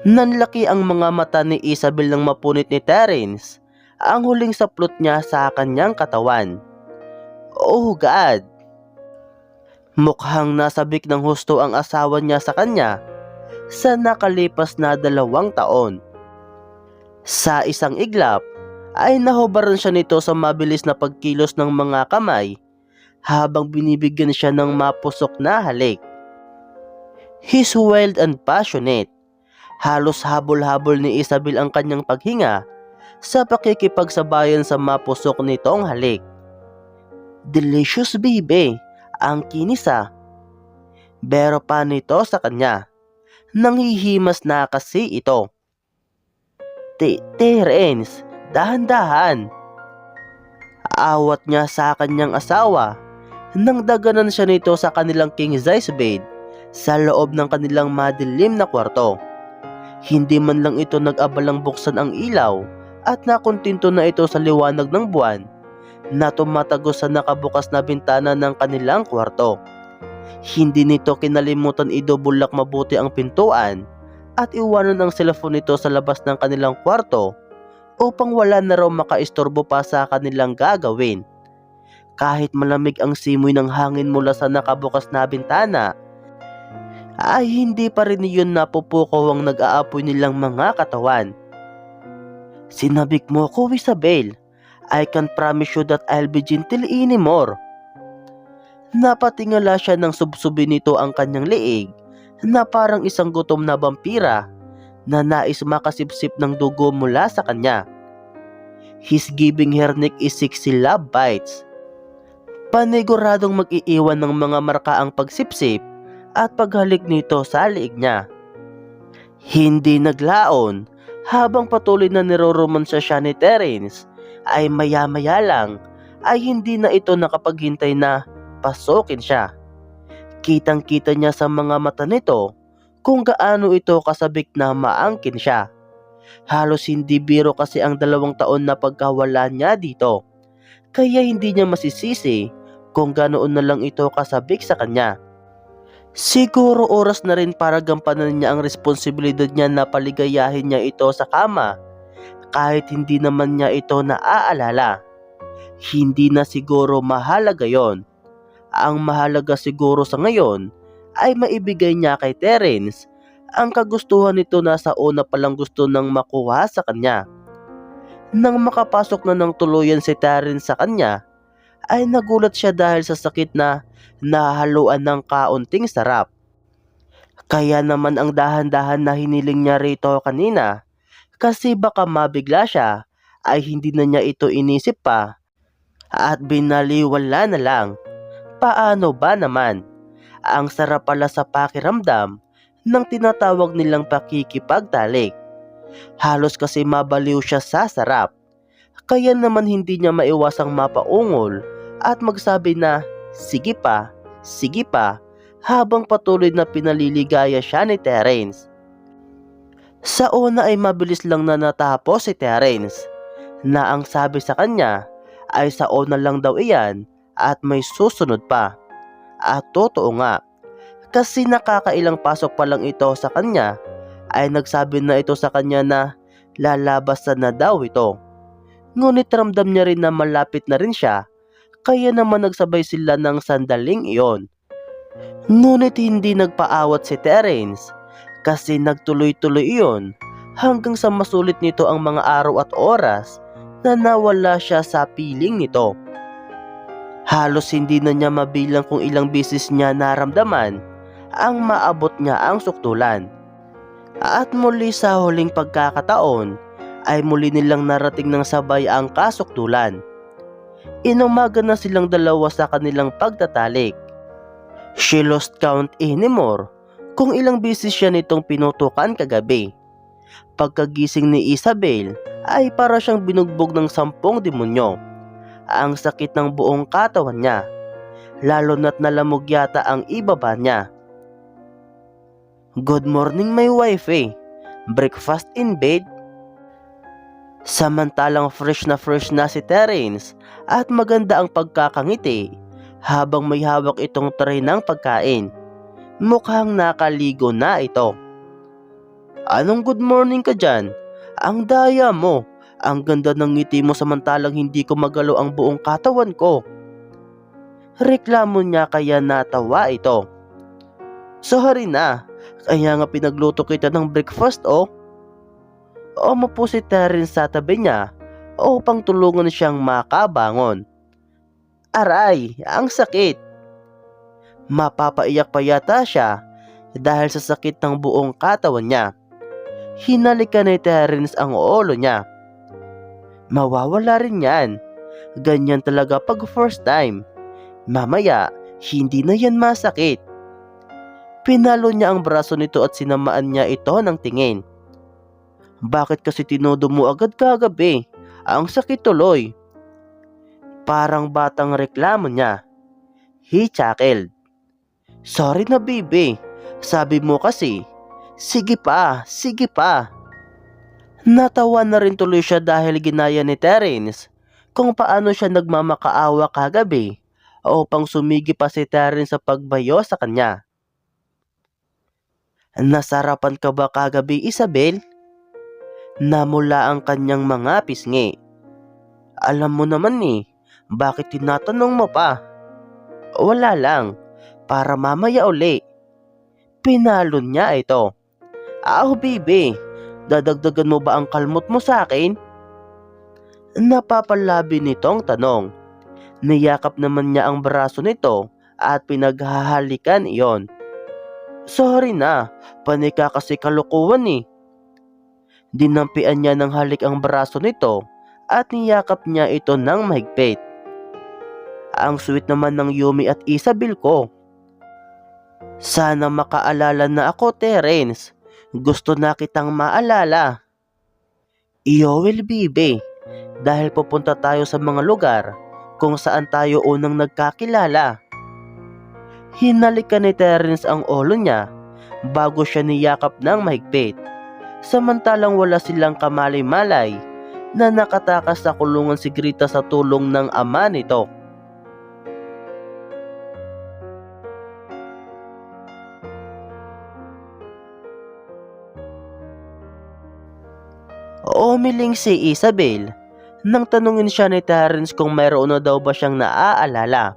Nanlaki ang mga mata ni Isabel ng mapunit ni Terence, ang huling saplot niya sa kanyang katawan. Oh God! Mukhang nasabik ng husto ang asawa niya sa kanya sa nakalipas na dalawang taon. Sa isang iglap, ay nahubaran siya nito sa mabilis na pagkilos ng mga kamay habang binibigyan siya ng mapusok na halik. He's wild and passionate. Halos habol-habol ni Isabel ang kanyang paghinga sa pakikipagsabayan sa mapusok nitong halik. Delicious baby, ang kinisa. Pero pa nito sa kanya. Nanghihimas na kasi ito. Te- Terence, dahan-dahan. Awat niya sa kanyang asawa nang daganan siya nito sa kanilang king size bed sa loob ng kanilang madilim na kwarto. Hindi man lang ito nag-abalang buksan ang ilaw at nakontinto na ito sa liwanag ng buwan na tumatagos sa nakabukas na bintana ng kanilang kwarto. Hindi nito kinalimutan idobulak mabuti ang pintuan at iwanan ang cellphone nito sa labas ng kanilang kwarto upang wala na raw makaistorbo pa sa kanilang gagawin. Kahit malamig ang simoy ng hangin mula sa nakabukas na bintana, ay hindi pa rin yun napupukaw ang nag-aapoy nilang mga katawan. Sinabik mo ko, Isabel. I can promise you that I'll be gentle anymore. Napatingala siya ng subsubi nito ang kanyang leeg na parang isang gutom na vampira na nais makasipsip ng dugo mula sa kanya. He's giving her neck is sexy love bites. Paniguradong mag-iiwan ng mga marka ang pagsipsip at paghalik nito sa liig niya. Hindi naglaon habang patuloy na niroromansya siya ni Terence ay maya-maya lang ay hindi na ito nakapaghintay na pasokin siya. Kitang-kita niya sa mga mata nito kung gaano ito kasabik na maangkin siya. Halos hindi biro kasi ang dalawang taon na pagkawala niya dito. Kaya hindi niya masisisi kung ganoon na lang ito kasabik sa kanya. Siguro oras na rin para gampanan niya ang responsibilidad niya na paligayahin niya ito sa kama kahit hindi naman niya ito naaalala. Hindi na siguro mahalaga yon. Ang mahalaga siguro sa ngayon ay maibigay niya kay Terence ang kagustuhan nito na sa una palang gusto nang makuha sa kanya. Nang makapasok na ng tuluyan si Terence sa kanya, ay nagulat siya dahil sa sakit na nahaluan ng kaunting sarap. Kaya naman ang dahan-dahan na hiniling niya rito kanina kasi baka mabigla siya ay hindi na niya ito inisip pa at binaliwala na lang. Paano ba naman? Ang sarap pala sa pakiramdam ng tinatawag nilang pakikipagtalik. Halos kasi mabaliw siya sa sarap. Kaya naman hindi niya maiwasang mapaungol at magsabi na sige pa, sige pa habang patuloy na pinaliligaya siya ni Terence. Sa una ay mabilis lang na natapos si Terence na ang sabi sa kanya ay sa una lang daw iyan at may susunod pa. At totoo nga, kasi nakakailang pasok pa lang ito sa kanya ay nagsabi na ito sa kanya na lalabasan na daw ito. Ngunit ramdam niya rin na malapit na rin siya kaya naman nagsabay sila ng sandaling iyon. Ngunit hindi nagpaawat si Terence kasi nagtuloy-tuloy iyon hanggang sa masulit nito ang mga araw at oras na nawala siya sa piling nito. Halos hindi na niya mabilang kung ilang beses niya naramdaman ang maabot niya ang suktulan. At muli sa huling pagkakataon ay muli nilang narating ng sabay ang kasuktulan. Inumaga na silang dalawa sa kanilang pagtatalik. She lost count anymore kung ilang beses siya nitong pinutukan kagabi. Pagkagising ni Isabel ay para siyang binugbog ng sampung demonyo. Ang sakit ng buong katawan niya, lalo na't nalamog yata ang ibaba niya. Good morning my wife eh. Breakfast in bed? Samantalang fresh na fresh na si Terence at maganda ang pagkakangiti habang may hawak itong tray ng pagkain. Mukhang nakaligo na ito. Anong good morning ka dyan? Ang daya mo. Ang ganda ng ngiti mo samantalang hindi ko magalaw ang buong katawan ko. Reklamo niya kaya natawa ito. Sorry na, kaya nga pinagluto kita ng breakfast oh. Umupo si Terence sa tabi niya upang tulungan siyang makabangon. Aray, ang sakit. Mapapaiyak pa yata siya dahil sa sakit ng buong katawan niya. Hinalikan ni Terence ang ulo niya. Mawawala rin yan. Ganyan talaga pag first time. Mamaya, hindi na yan masakit. Pinalo niya ang braso nito at sinamaan niya ito ng tingin. Bakit kasi tinodo mo agad kagabi? Ang sakit tuloy. Parang batang reklamo niya. He chuckled. Sorry na bibi. Sabi mo kasi, sige pa, sige pa. Natawa na rin tuloy siya dahil ginaya ni Terence kung paano siya nagmamakaawa kagabi upang sumigi pa si Terence sa pagbayo sa kanya. Nasarapan ka ba kagabi Isabel? Namula ang kanyang mga pisngi. Alam mo naman eh, bakit tinatanong mo pa? Wala lang, para mamaya uli. Pinalon niya ito. Aho bibi, dadagdagan mo ba ang kalmot mo sa akin? Napapalabi nitong tanong. Niyakap naman niya ang braso nito at pinaghahalikan iyon. Sorry na, panika kasi kalukuhan eh. Dinampian niya ng halik ang braso nito at niyakap niya ito ng mahigpit. Ang sweet naman ng Yumi at Isabel ko. Sana makaalala na ako, Terence. Gusto na kitang maalala. Iyo will bibe, dahil pupunta tayo sa mga lugar kung saan tayo unang nagkakilala. Hinalikan ni Terence ang ulo niya bago siya niyakap ng mahigpit. Samantalang wala silang kamalay-malay na nakatakas sa kulungan si Grita sa tulong ng ama nito. Umiling si Isabel nang tanungin siya ni Terence kung mayroon na daw ba siyang naaalala.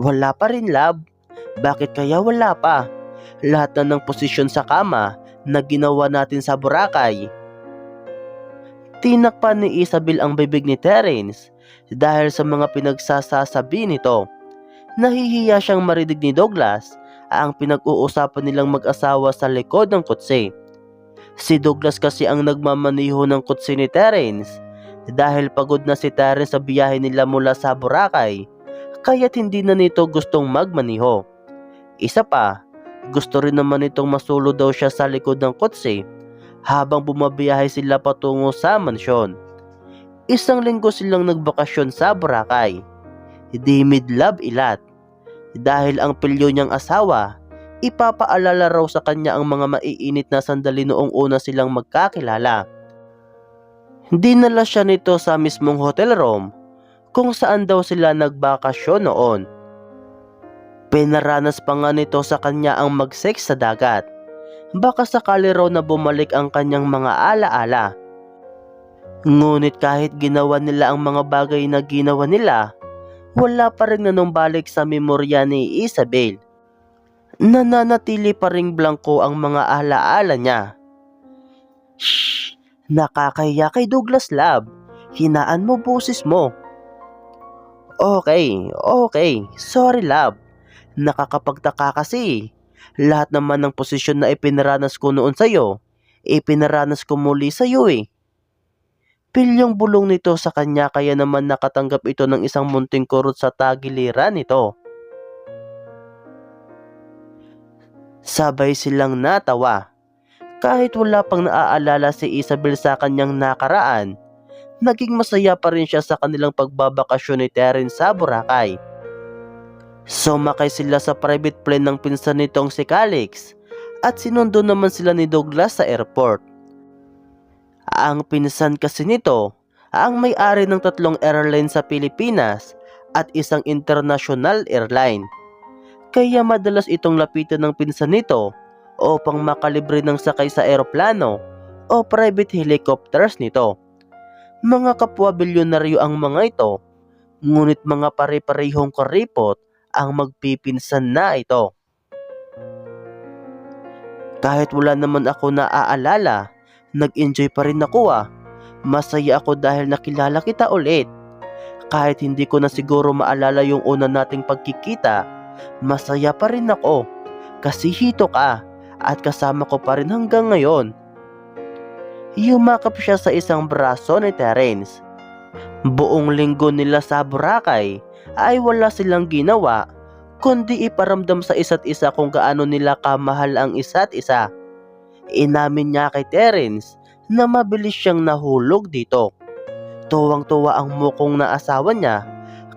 Wala pa rin, love. Bakit kaya wala pa? Lahat na ng posisyon sa kama na ginawa natin sa Boracay. Tinakpan ni Isabel ang bibig ni Terence dahil sa mga pinagsasasabi nito. Nahihiya siyang marinig ni Douglas ang pinag-uusapan nilang mag-asawa sa likod ng kutsi. Si Douglas kasi ang nagmamaniho ng kutsi ni Terence dahil pagod na si Terence sa biyahe nila mula sa Boracay kaya't hindi na nito gustong magmaniho. Isa pa, gusto rin naman itong masulo daw siya sa likod ng kotse habang bumabiyahe sila patungo sa mansyon. Isang linggo silang nagbakasyon sa Boracay. Di midlab ilat. Dahil ang pilyo niyang asawa, ipapaalala raw sa kanya ang mga maiinit na sandali noong una silang magkakilala. Dinala siya nito sa mismong hotel room kung saan daw sila nagbakasyon noon. Pinaranas pa nga nito sa kanya ang mag-sex sa dagat. Baka sakali raw na bumalik ang kanyang mga alaala. Ngunit kahit ginawa nila ang mga bagay na ginawa nila, wala pa rin nanumbalik sa memorya ni Isabel. Nananatili pa ring blanco ang mga alaala niya. Shh! Nakakaya kay Douglas Lab. Hinaan mo boses mo. Okay, okay. Sorry, love. Nakakapagtaka kasi. Lahat naman ng posisyon na ipinaranas ko noon sa'yo, ipinaranas ko muli sa'yo eh. Pilyong bulong nito sa kanya kaya naman nakatanggap ito ng isang munting kurot sa tagiliran nito. Sabay silang natawa. Kahit wala pang naaalala si Isabel sa kanyang nakaraan, naging masaya pa rin siya sa kanilang pagbabakasyon ni Terence sa Boracay. Sumakay sila sa private plane ng pinsan nitong si Calix at sinundo naman sila ni Douglas sa airport. Ang pinsan kasi nito ang may-ari ng tatlong airline sa Pilipinas at isang international airline. Kaya madalas itong lapitan ng pinsan nito upang makalibre ng sakay sa eroplano o private helicopters nito. Mga kapwa bilyonaryo ang mga ito, ngunit mga pare-parehong karipot ang magpipinsan na ito. Kahit wala naman ako naaalala, nag-enjoy pa rin ako ah. Masaya ako dahil nakilala kita ulit. Kahit hindi ko na siguro maalala yung una nating pagkikita, masaya pa rin ako. Kasi hito ka at kasama ko pa rin hanggang ngayon. Yumakap siya sa isang braso ni Terence. Buong linggo nila sa Boracay ay wala silang ginawa kundi iparamdam sa isa't isa kung gaano nila kamahal ang isa't isa. Inamin niya kay Terence na mabilis siyang nahulog dito. Tuwang-tuwa ang mukong na asawa niya,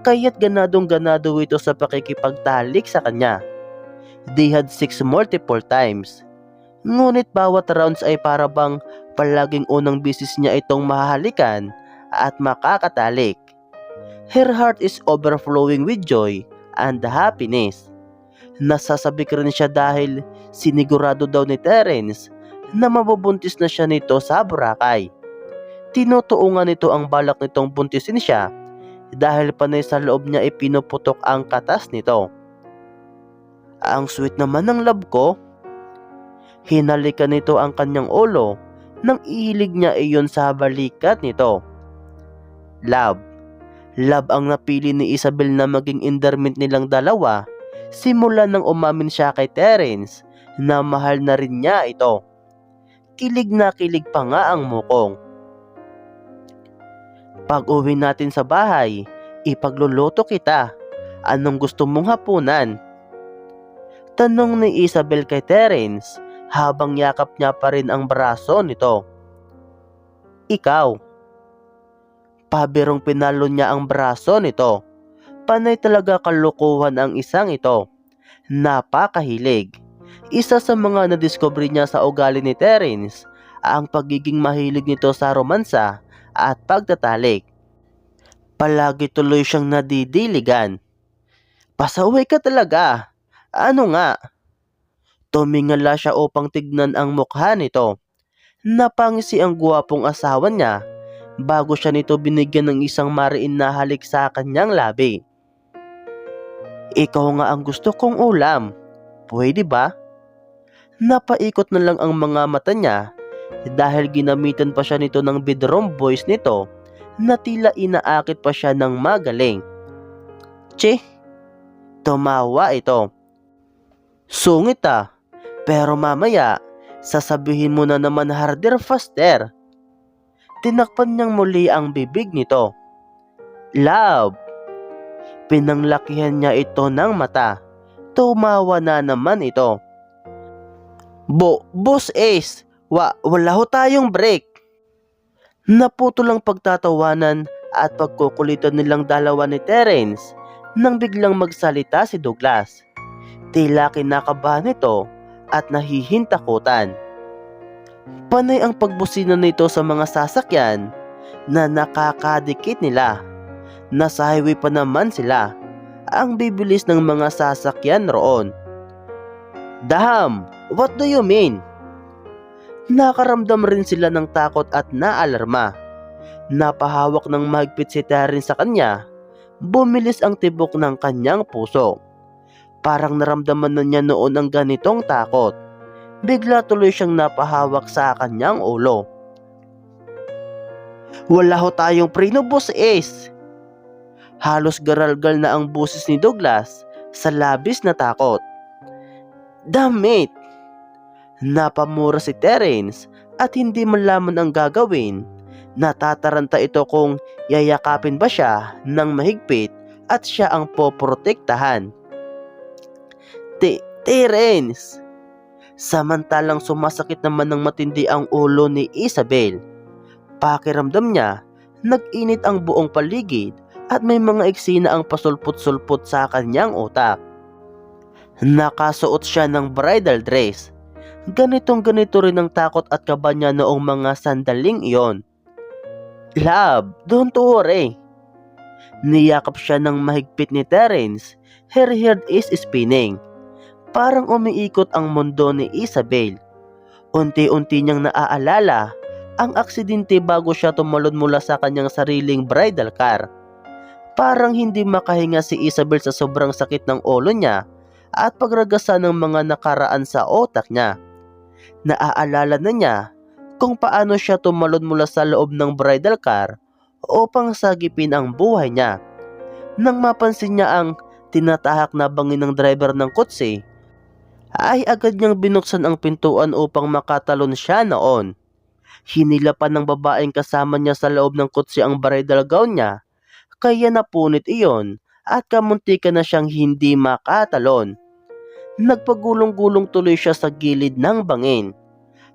kaya't ganadong ganado ito sa pakikipagtalik sa kanya. They had sex multiple times. Ngunit bawat rounds ay para bang palaging unang bisis niya itong mahahalikan at makakatalik. Her heart is overflowing with joy and happiness. Nasasabi rin siya dahil sinigurado daw ni Terence na mabubuntis na siya nito sa Boracay. Tinutuungan nito ang balak nitong buntisin siya dahil panay sa loob niya ipinuputok ang katas nito. Ang sweet naman ng love ko. Hinalikan nito ang kanyang ulo nang ihilig niya iyon sa balikat nito. Love. Love ang napili ni Isabel na maging endearment nilang dalawa simula nang umamin siya kay Terence na mahal na rin niya ito. Kilig na kilig pa nga ang mukong. Pag uwi natin sa bahay, ipagluluto kita. Anong gusto mong hapunan? Tanong ni Isabel kay Terence habang yakap niya pa rin ang braso nito. Ikaw. Pabirong pinalo niya ang braso nito. Panay talaga kalukuhan ang isang ito. Napakahilig. Isa sa mga nadiscovery niya sa ugali ni Terence ang pagiging mahilig nito sa romansa at pagtatalik. Palagi tuloy siyang nadidiligan. Pasaway ka talaga. Ano nga? Tumingala siya upang tignan ang mukha nito. Napangisi ang guwapong asawa niya bago siya nito binigyan ng isang mariin na halik sa kanyang labi. Ikaw nga ang gusto kong ulam. Pwede ba? Napaikot na lang ang mga mata niya dahil ginamitan pa siya nito ng bedroom voice nito na tila inaakit pa siya ng magaling. Che, tumawa ito. Sungit ah, pero mamaya sasabihin mo na naman harder faster. Tinakpan niyang muli ang bibig nito. Love. Pinanglakihan niya ito ng mata. Tumawa na naman ito. Bo, Boss Ace, wa, wala ho tayong break. Naputo lang pagtatawanan at pagkukulitan nilang dalawa ni Terence nang biglang magsalita si Douglas. Tila kinakabahan ito at nahihintakutan. Panay ang pagbusina nito sa mga sasakyan na nakakadikit nila. Nasa highway pa naman sila. Ang bibilis ng mga sasakyan roon. Daham, what do you mean? Nakaramdam rin sila ng takot at naalarma. Napahawak ng mahigpit si Terence sa kanya. Bumilis ang tibok ng kanyang puso. Parang naramdaman na niya noon ang ganitong takot. Bigla tuloy siyang napahawak sa kanyang ulo. Wala ho tayong preno, Boss Ace. Halos garalgal na ang busis ni Douglas sa labis na takot. Damit! Napamura si Terence at hindi malaman ang gagawin. Natataranta ito kung yayakapin ba siya ng mahigpit at siya ang poprotektahan. Terence! Samantalang sumasakit naman ng matindi ang ulo ni Isabel. Pakiramdam niya, nag-init ang buong paligid at may mga eksena ang pasulput-sulput sa kanyang utak. Nakasuot siya ng bridal dress. Ganitong ganito rin ang takot at kaba niya noong mga sandaling iyon. Love, don't worry. Niyakap siya ng mahigpit ni Terence. Her head is spinning. Parang umiikot ang mundo ni Isabel. Unti-unti niyang naaalala ang aksidente bago siya tumalon mula sa kanyang sariling bridal car. Parang hindi makahinga si Isabel sa sobrang sakit ng ulo niya at pagragasa ng mga nakaraan sa otak niya. Naaalala na niya kung paano siya tumalon mula sa loob ng bridal car upang sagipin ang buhay niya. Nang mapansin niya ang tinatahak na bangin ng driver ng kotse, ay agad niyang binuksan ang pintuan upang makatalon siya noon. Hinila pa ng babaeng kasama niya sa loob ng kotse ang bridal gown niya, kaya napunit iyon at kamuntika na siyang hindi makatalon. Nagpagulong-gulong tuloy siya sa gilid ng bangin,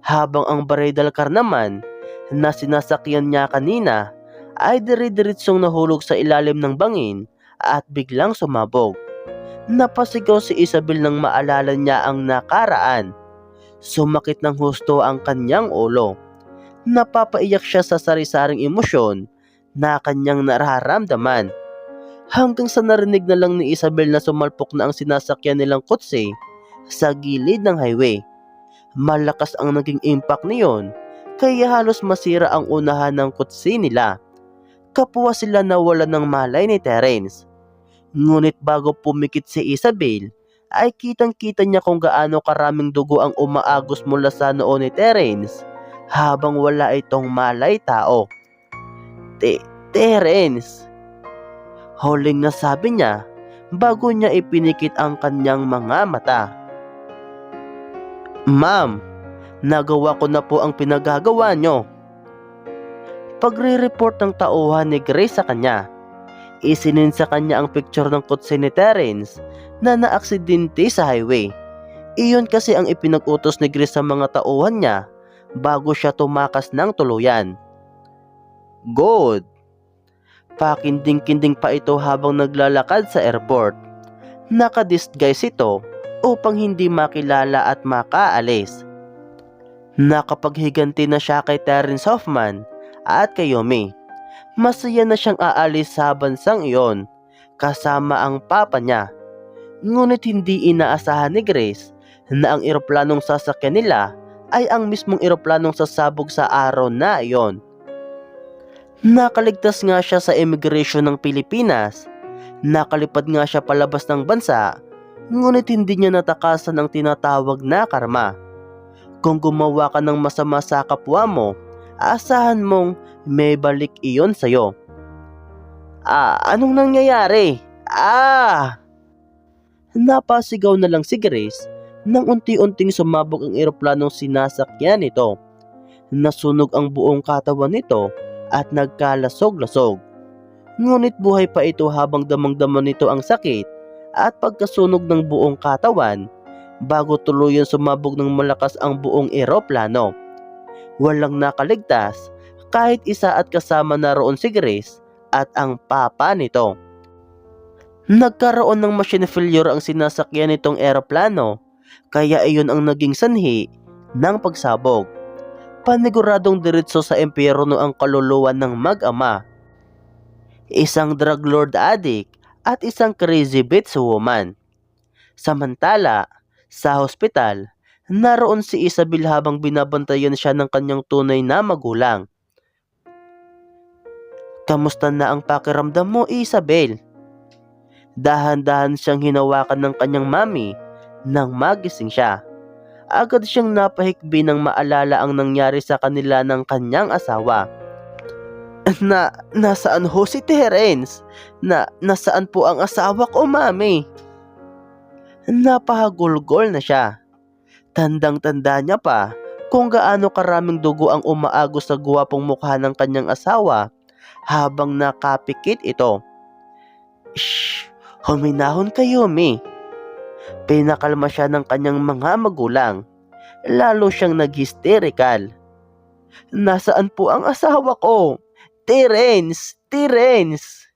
habang ang bridal car naman na sinasakyan niya kanina ay dire-diretsong nahulog sa ilalim ng bangin at biglang sumabog. Napasigaw si Isabel nang maalala niya ang nakaraan. Sumakit ng husto ang kanyang ulo. Napapaiyak siya sa sari-saring emosyon na kanyang nararamdaman. Hanggang sa narinig na lang ni Isabel na sumalpok na ang sinasakyan nilang kotse sa gilid ng highway. Malakas ang naging impact niyon kaya halos masira ang unahan ng kotse nila. Kapwa sila nawala ng malay ni Terence. Ngunit bago pumikit si Isabel, ay kitang-kita niya kung gaano karaming dugo ang umaagos mula sa noo ni Terence habang wala itong malay tao. Te Terence! Huling na sabi niya bago niya ipinikit ang kanyang mga mata. Ma'am, nagawa ko na po ang pinagagawa nyo. Pagre-report ng tauhan ni Grace sa kanya, isinin sa kanya ang picture ng kotse ni Terence na naaksidente sa highway. Iyon kasi ang ipinag-utos ni Grace sa mga tauhan niya bago siya tumakas ng tuluyan. Good! Pakinding-kinding pa ito habang naglalakad sa airport. Nakadisguise ito upang hindi makilala at makaalis. Nakapaghiganti na siya kay Terence Hoffman at kay Yomi. Masaya na siyang aalis sa bansang iyon kasama ang papa niya. Ngunit hindi inaasahan ni Grace na ang eroplanong sasakyan nila ay ang mismong eroplanong sasabog sa araw na iyon. Nakaligtas nga siya sa immigration ng Pilipinas. Nakalipad nga siya palabas ng bansa, ngunit hindi niya natakasan ang tinatawag na karma. Kung gumawa ka ng masama sa kapwa mo, asahan mong may balik iyon sa'yo. Ah, anong nangyayari? Ah! Napasigaw na lang si Grace nang unti-unting sumabog ang eroplanong sinasakyan nito. Nasunog ang buong katawan nito at nagkalasog-lasog. Ngunit buhay pa ito habang damang-dama nito ang sakit at pagkasunog ng buong katawan bago tuluyan sumabog ng malakas ang buong eroplano. Walang nakaligtas kahit isa at kasama na roon si Grace at ang papa nito. Nagkaroon ng machine failure ang sinasakyan nitong eroplano kaya iyon ang naging sanhi ng pagsabog. Paniguradong diretso sa empyerno ang kaluluwa ng mag-ama. Isang drug lord addict at isang crazy bitch woman. Samantala, sa hospital, naroon si Isabel habang binabantayan siya ng kanyang tunay na magulang. Kamusta na ang pakiramdam mo, Isabel? Dahan-dahan siyang hinawakan ng kanyang mami nang magising siya. Agad siyang napahikbi nang maalala ang nangyari sa kanila ng kanyang asawa. Na, nasaan ho si Terence? Na, nasaan po ang asawa ko, mami? Napahagulgol na siya. Tandang-tanda niya pa kung gaano karaming dugo ang umaagos sa guwapong mukha ng kanyang asawa habang nakapikit ito. Shh! Huminahon kayo, Mi. Pinakalma siya ng kanyang mga magulang. Lalo siyang nag-hysterical. Nasaan po ang asawa ko? Terence! Terence!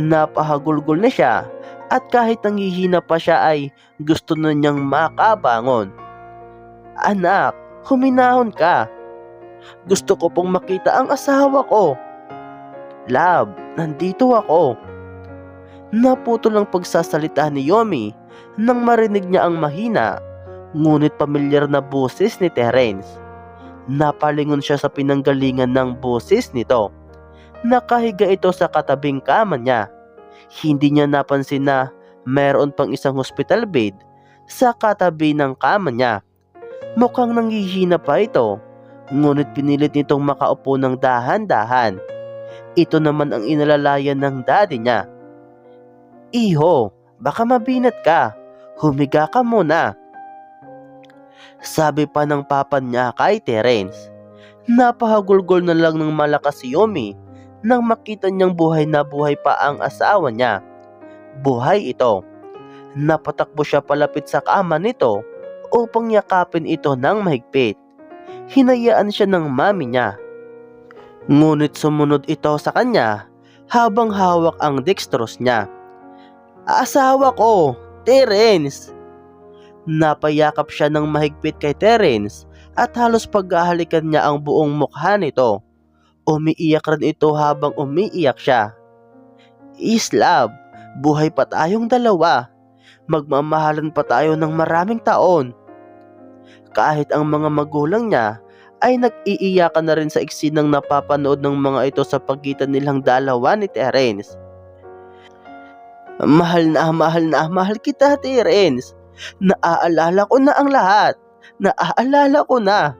Napahagulgol na siya at kahit nanghihina pa siya ay gusto na niyang makabangon. Anak, huminahon ka. Gusto ko pong makita ang asawa ko. Love, nandito ako. Naputol ang pagsasalita ni Yomi nang marinig niya ang mahina ngunit pamilyar na boses ni Terence. Napalingon siya sa pinanggalingan ng boses nito. Nakahiga ito sa katabing kama niya. Hindi niya napansin na mayroon pang isang hospital bed sa katabi ng kama niya. Mukhang nanghihina pa ito, ngunit pinilit nitong makaupo ng dahan-dahan. Ito naman ang inalalayan ng daddy niya. Iho, baka mabinat ka. Humiga ka muna. Sabi pa ng papa niya kay Terence. Napahagulgol na lang ng malakas si Yumi nang makita niyang buhay na buhay pa ang asawa niya. Buhay ito. Napatakbo siya palapit sa kama nito upang yakapin ito ng mahigpit. Hinayaan siya ng mami niya. Ngunit sumunod ito sa kanya habang hawak ang dextrose niya. Asawa ko, Terence! Napayakap siya ng mahigpit kay Terence at halos paghahalikan niya ang buong mukha nito. Umiiyak rin ito habang umiiyak siya. Islab, buhay pa tayong dalawa. Magmamahalan pa tayo ng maraming taon. Kahit ang mga magulang niya ay nag-iiyakan na rin sa iksinang napapanood ng mga ito sa pagitan nilang dalawa ni Terence. Mahal na, mahal na, mahal kita, Terence. Naaalala ko na ang lahat. Naaalala ko na.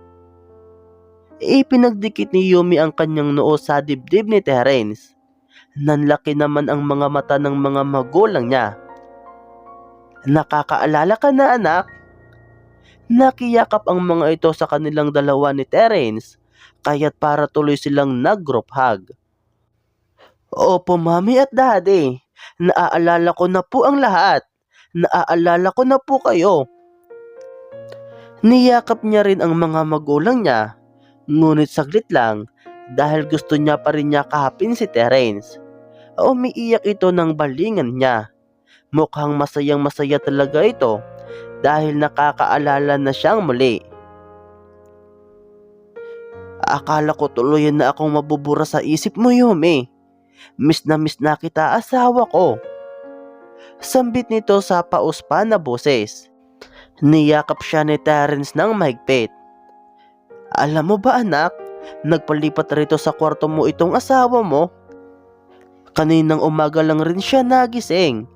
Ipinagdikit ni Yumi ang kanyang noo sa dibdib ni Terence. Nanlaki naman ang mga mata ng mga magulang niya. Nakakaalala ka na anak? Nakiyakap ang mga ito sa kanilang dalawa ni Terence, kaya't para tuloy silang nag-group hug. Opo mami at daddy, naaalala ko na po ang lahat. Naaalala ko na po kayo. Niyakap niya rin ang mga magulang niya, ngunit saglit lang dahil gusto niya pa rin niya kahapin si Terence. Umiiyak ito ng balingan niya. Mukhang masayang masaya talaga ito dahil nakakaalala na siyang muli. Akala ko tuluyan na akong mabubura sa isip mo, Yumi. Miss na miss na kita asawa ko. Sambit nito sa pauspa na boses. Niyakap siya ni Terence ng mahigpit. Alam mo ba anak, nagpalipat rito sa kwarto mo itong asawa mo? Kaninang umaga lang rin siya nagising.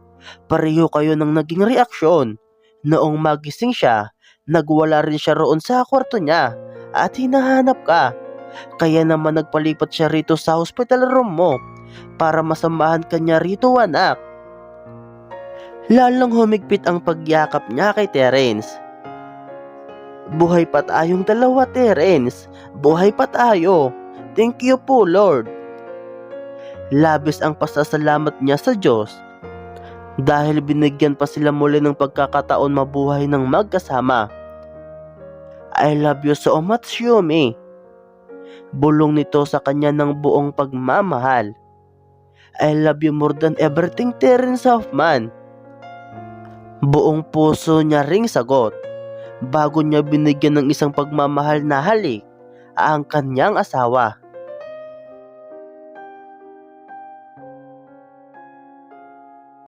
Pareho kayo ng naging reaksyon. Noong magising siya, nagwala rin siya roon sa kwarto niya at hinahanap ka. Kaya naman nagpalipat siya rito sa hospital room mo para masamahan ka niya rito anak. Lalong humigpit ang pagyakap niya kay Terence. Buhay pa tayong dalawa, Terence. Buhay pa tayo. Thank you po, Lord. Labis ang pasasalamat niya sa Diyos dahil binigyan pa sila muli ng pagkakataon mabuhay ng magkasama. I love you so much, Yumi. Bulong nito sa kanya ng buong pagmamahal. I love you more than everything, Terence Hoffman. Buong puso niya ring sagot bago niya binigyan ng isang pagmamahal na halik ang kanyang asawa.